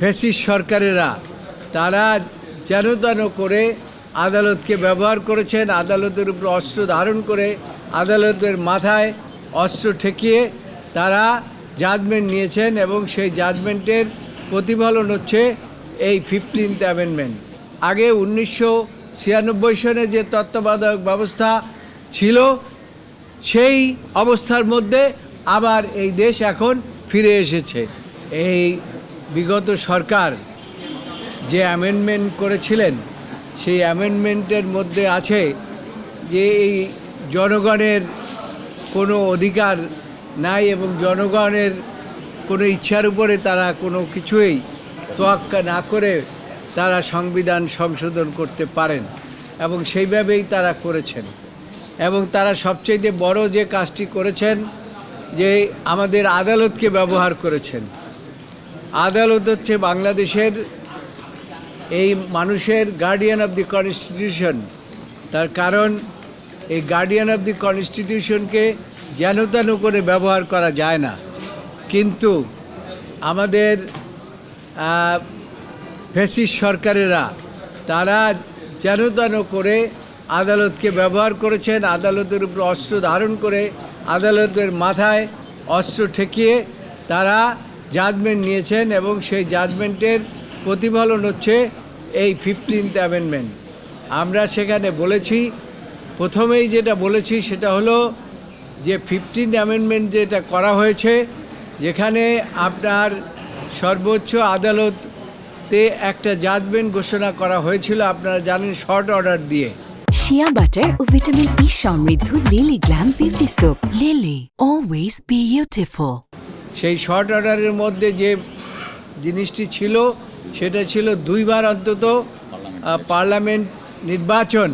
ফেসিস সরকারেরা, তারা যেন তেন করে আদালতকে ব্যবহার করেছেন, আদালতের উপর অস্ত্র ধারণ করে আদালতের মাথায় অস্ত্র ঠেকিয়ে তারা জাজমেন্ট নিয়েছেন এবং সেই জাজমেন্টের প্রতিফলন হচ্ছে এই ফিফটিন্থ অ্যামেন্ডমেন্ট আগে উনিশশো ছিয়ানব্বই সনে যে তত্ত্বাবধায়ক ব্যবস্থা ছিল, সেই অবস্থার মধ্যে আবার এই দেশ এখন ফিরে এসেছে। এই বিগত সরকার যে অ্যামেন্ডমেন্ট করেছিলেন, সেই অ্যামেন্ডমেন্টের মধ্যে আছে যে এই জনগণের কোনো অধিকার নাই এবং জনগণের কোনো ইচ্ছার উপরে তারা কোনো কিছুই তোয়াক্কা না করে তারা সংবিধান সংশোধন করতে পারেন এবং সেইভাবেই তারা করেছেন। এবং তারা সবচেয়ে বড় যে কাজটি করেছেন, যে আমাদের আদালতকে ব্যবহার করেছেন। আদালত হচ্ছে বাংলাদেশের এই মানুষের গার্ডিয়ান অফ দি কনস্টিটিউশন তার কারণ, এই গার্ডিয়ান অফ দি কনস্টিটিউশনকে যেন তেন করে ব্যবহার করা যায় না। কিন্তু আমাদের ফেসিস সরকারেরা, তারা যেন তেন করে আদালতকে ব্যবহার করেছেন, আদালতের উপর অস্ত্র ধারণ করে আদালতের মাথায় অস্ত্র ঠেকিয়ে তারা জাজমেন্ট নিয়েছেন এবং সেই জাজমেন্টের প্রতিফলন হচ্ছে এই ফিফটিন্থ অ্যামেন্ডমেন্ট আমরা সেখানে বলেছি, প্রথমেই যেটা বলেছি সেটা হলো যে ফিফটিন অ্যামেন্ডমেন্ট যেটা করা হয়েছে, যেখানে আপনার সর্বোচ্চ আদালতে একটা জাজমেন্ট ঘোষণা করা হয়েছিল, আপনারা জানেন শর্ট অর্ডার দিয়ে। শিয়া বাটার ও ভিটামিন ই সমৃদ্ধ Lily glam beauty soap Lily always beautiful সেই শর্ট অর্ডারের মধ্যে যে জিনিসটি ছিল সেটা ছিল দুইবার অন্তত পার্লামেন্ট নির্বাচন।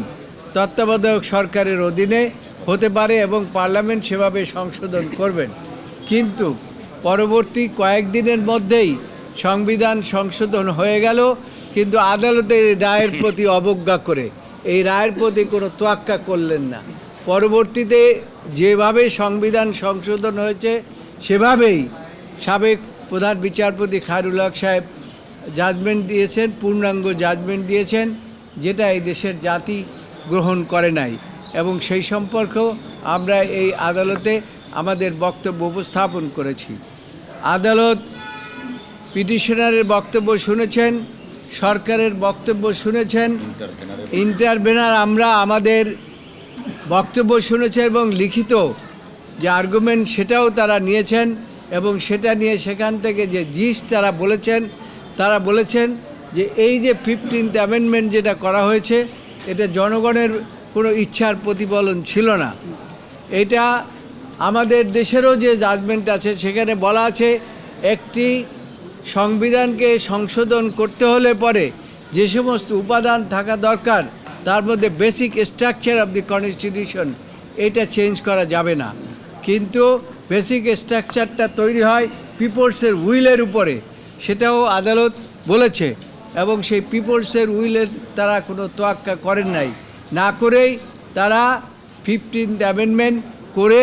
তত্ত্বাবধায়ক সরকারের অধীনে হতে পারে এবং পার্লামেন্ট সেভাবে সংশোধন করবেন। কিন্তু পরবর্তী কয়েকদিনের মধ্যেই সংবিধান সংশোধন হয়ে গেল কিন্তু আদালতের রায়ের প্রতি অবজ্ঞা করে। এই রায়ের প্রতি কোনো তোয়াক্কা করলেন না। পরবর্তীতে যেভাবে সংবিধান সংশোধন হয়েছে সেভাবেই সাবেক প্রধান বিচারপতি খায়রুল হক সাহেব জাজমেন্ট দিয়েছেন পূর্ণাঙ্গ জাজমেন্ট দিয়েছেন যেটা এই দেশের জাতি গ্রহণ করে নাই। এবং সেই সম্পর্কেও আমরা এই আদালতে আমাদের বক্তব্য উপস্থাপন করেছি। আদালত পিটিশনারের বক্তব্য শুনেছেন সরকারের বক্তব্য শুনেছেন ইন্টারভেনার আমরা আমাদের বক্তব্য শুনেছে এবং লিখিত যে আর্গুমেন্ট সেটাও তারা নিয়েছেন এবং সেটা নিয়ে সেখান থেকে যে জিস তারা বলেছেন তারা বলেছেন যে এই যে ফিফটিন্থ অ্যামেন্ডমেন্ট যেটা করা হয়েছে এটা জনগণের কোনো ইচ্ছার প্রতিফলন ছিল না। এটা আমাদের দেশেরও যে জাজমেন্ট আছে, সেখানে বলা আছে একটি সংবিধানকে সংশোধন করতে হলে পরে যে সমস্ত উপাদান থাকা দরকার, তার মধ্যে basic structure of the constitution এটা চেঞ্জ করা যাবে না। কিন্তু বেসিক স্ট্রাকচারটা তৈরি হয় পিপলসের উইলের উপরে। সেটাও আদালত বলেছে এবং সেই পিপলসের উইলের তারা কোনো তোয়াক্কা করেন নাই। না করেই তারা ফিফটিন্থ অ্যামেন্ডমেন্ট করে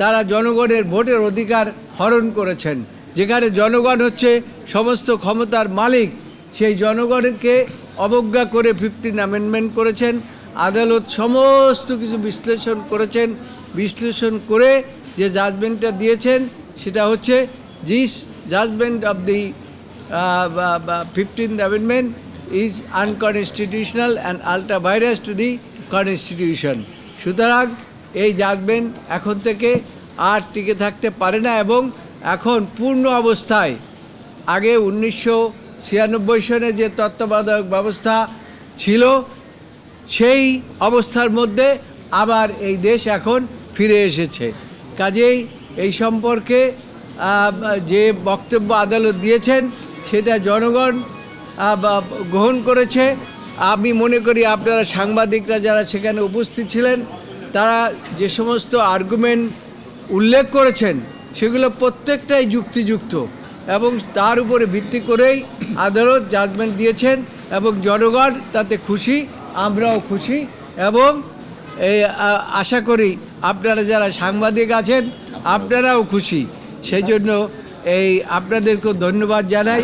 তারা জনগণের ভোটের অধিকার হরণ করেছেন। যেখানে জনগণ হচ্ছে সমস্ত ক্ষমতার মালিক, সেই জনগণকে অবজ্ঞা করে ফিফটিন অ্যামেন্ডমেন্ট করেছেন। আদালত সমস্ত কিছু বিশ্লেষণ করেছেন। বিশ্লেষণ করে যে জাজমেন্টটা দিয়েছেন, সেটা হচ্ছে this judgement of the fifteenth amendment is unconstitutional and ultra vires to the constitution সুতরাং এই জাজমেন্ট এখন থেকে আর টিকে থাকতে পারে না এবং এখন পূর্ণ অবস্থায়, আগে উনিশশো ছিয়ানব্বই সনে যে তত্ত্বাবধায়ক ব্যবস্থা ছিল, সেই অবস্থার মধ্যে আবার এই দেশ এখন ফিরে এসেছে। কাজেই এই সম্পর্কে যে বক্তব্য আদালত দিয়েছেন, সেটা জনগণ গ্রহণ করেছে। আমি মনে করি আপনারা সাংবাদিকরা যারা সেখানে উপস্থিত ছিলেন, তারা যে সমস্ত আর্গুমেন্ট উল্লেখ করেছেন, সেগুলো প্রত্যেকটাই যুক্তিযুক্ত এবং তার উপরে ভিত্তি করেই আদালত জাজমেন্ট দিয়েছেন এবং জনগণ তাতে খুশি, আমরাও খুশি এবং আশা করি আপনারা যারা সাংবাদিক আছেন আপনারাও খুশি। সেই জন্য এই আপনাদেরকেও ধন্যবাদ জানাই।